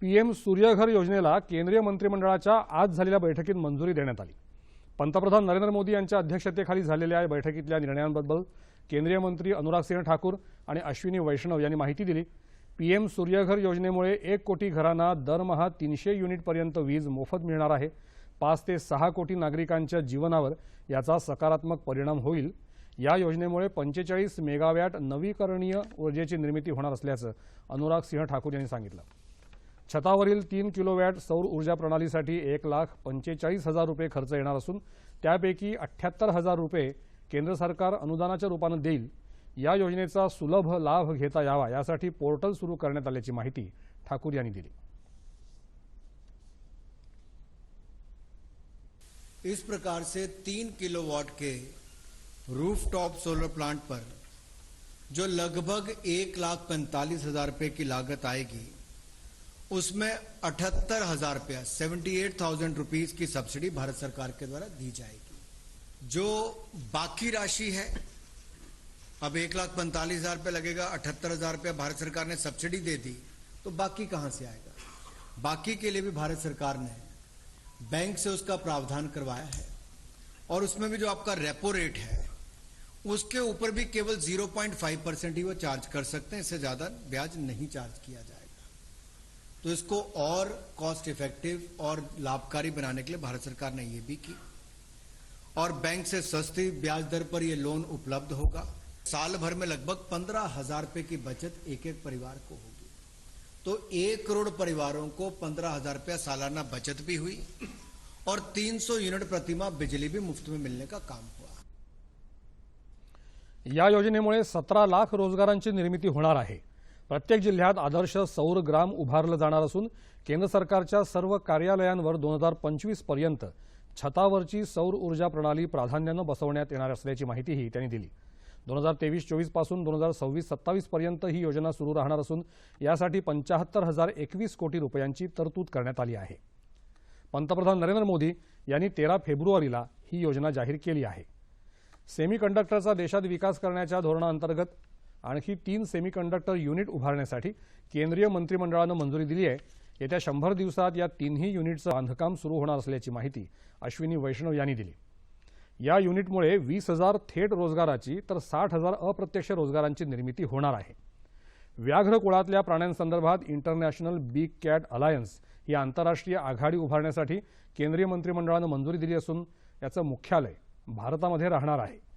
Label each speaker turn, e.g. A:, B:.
A: PM Surya Ghar योजनेला केंद्रीय मंत्रिमंडळाच्या आज झालेल्या बैठकीत मंजुरी देण्यात आली. पंतप्रधान नरेंद्र मोदी यांच्या अध्यक्षतेखाली झालेल्या या बैठकीतल्या निर्णयांबद्दल केंद्रीय मंत्री अनुराग सिंह ठाकूर आणि अश्विनी वैष्णव यांनी माहिती दिली. पीएम सूर्यघर योजनेमुळे एक कोटी घरांना दरमहा तीनशे युनिटपर्यंत वीज मोफत मिळणार आहे. पाच ते सहा कोटी नागरिकांच्या जीवनावर याचा सकारात्मक परिणाम होईल. या योजनेमुळे पंचेचाळीस मेगावॅट नवीकरणीय ऊर्जेची निर्मिती होणार असल्याचं अनुराग सिंह ठाकूर यांनी सांगितलं. छतावरील तीन किलोवॅट सौर ऊर्जा प्रणालीसाठी एक लाख पंचेचाळीस हजार रुपये खर्च येणार असून त्यापैकी अठ्ठ्याहत्तर हजार रुपये केंद्र सरकार अनुदानाच्या रूपानं देईल. या योजनेचा सुलभ लाभ घेता यावा यासाठी पोर्टल सुरू करण्यात आल्याची माहिती ठाकूर यांनी दिली.
B: इस प्रकार से तीन किलोवाट के रूफटॉप सोलर प्लांट पर जो लगभग एक लाख पैंतालीस हजार रुपये की लागत आएगी उसमें अठहत्तर हज़ार रुपया सेवेंटी एट थाउज़ेंड रुपीज़ की सब्सिडी भारत सरकार के द्वारा दी जाएगी। जो बाकी राशि है, अब एक लाख पैंतालीस हज़ार रुपये लगेगा, अठहत्तर हज़ार रुपया भारत सरकार ने सब्सिडी दे दी तो बाकी कहाँ से आएगा? बाकी के लिए भी भारत सरकार ने बैंक से उसका प्रावधान करवाया है, और उसमें भी जो आपका रेपो रेट है, उसके ऊपर भी केवल 0.5 परसेंट ही वो चार्ज कर सकते हैं, इससे ज़्यादा ब्याज नहीं चार्ज किया जाएगा तो इसको और कॉस्ट इफ़ेक्टिव और लाभकारी बनाने के लिए भारत सरकार ने यह भी की। और बैंक से सस्ती ब्याज दर पर यह लोन उपलब्ध होगा। साल भर में लगभग पंद्रह हज़ार रुपए की बचत एक एक परिवार को होगी। तो एक करोड़ परिवारों को पंद्रह हज़ार रुपया सालाना बचत भी हुई और 300 यूनिट प्रतिमा बिजली भी मुफ़्त में मिलने का काम हुआ।
A: या योजनेमुळे सतरा लाख रोजगारांची निर्मिती होणार आहे. प्रत्येक जिल्ह्यात आदर्श सौर ग्राम उभारलं जाणार असून केंद्र सरकारच्या सर्व कार्यालयांवर दोन हजार पंचवीसपर्यंत छतावरची सौर ऊर्जा प्रणाली प्राधान्यानं बसवण्यात येणार असल्याची माहितीही त्यांनी दिली. दोन हजार तेवीस चोवीसपासून दोन हजार सव्वीस सत्तावीस पर्यंत ही योजना सुरू राहणार असून यासाठी पंचाहत्तर हजार एकवीस कोटी रुपयांची तरतूद करण्यात आली आहे. पंतप्रधान नरेंद्र मोदी यांनी तेरा फेब्रुवारीला ही योजना जाहीर केली आहे. सेमीकंडक्टरचा देशात विकास करण्याच्या धोरणाअंतर्गत आणखी तीन सेमीकंडक्टर युनिट उभारण्यासाठी केंद्रीय मंत्रिमंडळानं मंजुरी दिली आहे. येत्या शंभर दिवसात या तिन्ही युनिटचं बांधकाम सुरू होणार असल्याची माहिती अश्विनी वैष्णव यांनी दिली. या युनिटमुळे वीस हजार थेट रोजगाराची तर साठ हजार अप्रत्यक्ष रोजगारांची निर्मिती होणार आहे. व्याघ्र कुळातल्या प्राण्यांसंदर्भात इंटरनॅशनल बिग कॅट अलायन्स ही आंतरराष्ट्रीय आघाडी उभारण्यासाठी केंद्रीय मंत्रिमंडळानं मंजुरी दिली असून याचं मुख्यालय भारतामध्ये राहणार आहे.